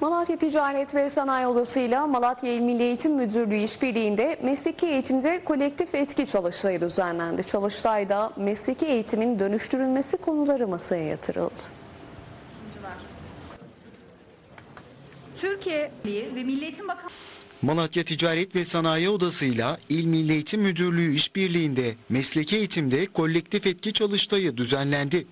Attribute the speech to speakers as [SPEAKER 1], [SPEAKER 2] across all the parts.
[SPEAKER 1] Malatya Ticaret ve Sanayi Odası ile Malatya İl Milli Eğitim Müdürlüğü işbirliğinde mesleki eğitimde kolektif etki çalıştayı düzenlendi. Çalıştayda mesleki eğitimin dönüştürülmesi konuları masaya yatırıldı.
[SPEAKER 2] Türkiye ve Milli Eğitim Bakanlığı
[SPEAKER 3] Malatya Ticaret ve Sanayi Odası'yla İl Milli Eğitim Müdürlüğü işbirliğinde mesleki eğitimde kolektif etki çalıştayı düzenlendi.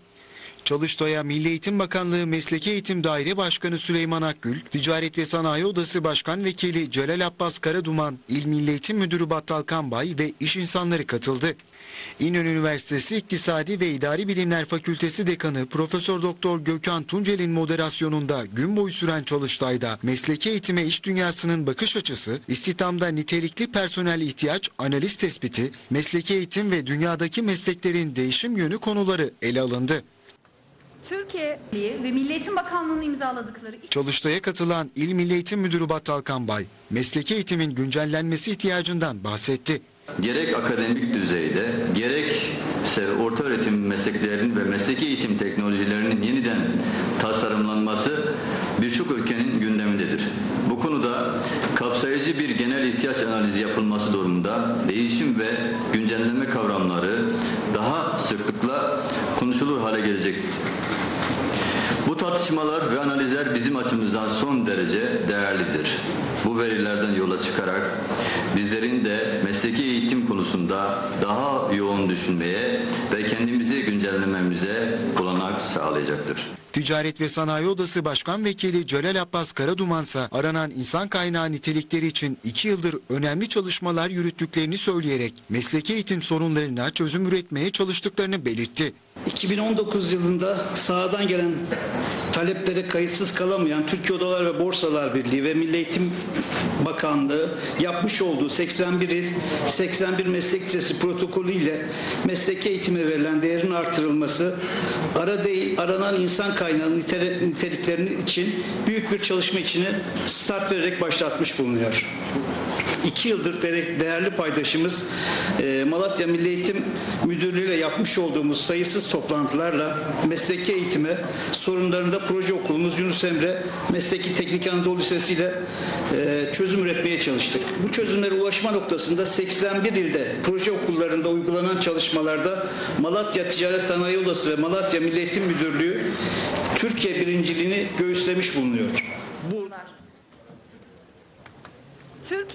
[SPEAKER 3] Çalıştaya Milli Eğitim Bakanlığı Mesleki Eğitim Daire Başkanı Süleyman Akgül, Ticaret ve Sanayi Odası Başkan Vekili Celal Abbas Karaduman, İl Milli Eğitim Müdürü Battal Kanbay ve iş insanları katıldı. İnönü Üniversitesi İktisadi ve İdari Bilimler Fakültesi Dekanı Profesör Doktor Gökhan Tuncel'in moderasyonunda gün boyu süren çalıştayda mesleki eğitime iş dünyasının bakış açısı, istihdamda nitelikli personel ihtiyaç analiz tespiti, mesleki eğitim ve dünyadaki mesleklerin değişim yönü konuları ele alındı.
[SPEAKER 2] Türkiye ve Milli Eğitim Bakanlığı'nın imzaladıkları
[SPEAKER 3] Çalıştaya katılan İl Milli Eğitim Müdürü Battal Kanbay, mesleki eğitimin güncellenmesi ihtiyacından bahsetti.
[SPEAKER 4] Gerek akademik düzeyde gerekse orta öğretim mesleklerinin ve mesleki eğitim teknolojilerinin yeniden tasarımlanması birçok ülkenin gündemindedir. Bu konuda kapsayıcı bir genel ihtiyaç analizi yapılması durumunda değişim ve güncelleme kavramları daha sıklıkla konuşulur hale gelecektir. Bu tartışmalar ve analizler bizim açımızdan son derece değerlidir. Bu verilerden yola çıkarak bizlerin de mesleki eğitim konusunda daha yoğun düşünmeye ve kendimizi güncellememize olanak sağlayacaktır.
[SPEAKER 3] Ticaret ve Sanayi Odası Başkan Vekili Celal Abbas Karaduman ise aranan insan kaynağı nitelikleri için iki yıldır önemli çalışmalar yürüttüklerini söyleyerek mesleki eğitim sorunlarına çözüm üretmeye çalıştıklarını belirtti.
[SPEAKER 5] 2019 yılında sahadan gelen taleplere kayıtsız kalamayan Türkiye Odalar ve Borsalar Birliği ve Milli Eğitim Bakanlığı yapmış olduğu 81 il 81 meslek lisesi protokolü ile mesleki eğitime verilen değerin artırılması ara değil aranan insan kaynağı nitele- niteliklerinin için büyük bir çalışma içine start vererek başlatmış bulunuyor. İki yıldır de- değerli paydaşımız e, Malatya Milli Eğitim Müdürlüğü ile yapmış olduğumuz sayısız toplantılarla mesleki eğitime sorunlarında proje okulumuz Yunus Emre Mesleki Teknik Anadolu Lisesi ile e, çözüm üretmeye çalıştık. Bu çözümlere ulaşma noktasında 81 ilde proje okullarında uygulanan çalışmalarda Malatya Ticaret Sanayi Odası ve Malatya Milli Eğitim Müdürlüğü Türkiye birinciliğini göğüslemiş bulunuyor. Bu
[SPEAKER 2] Türkiye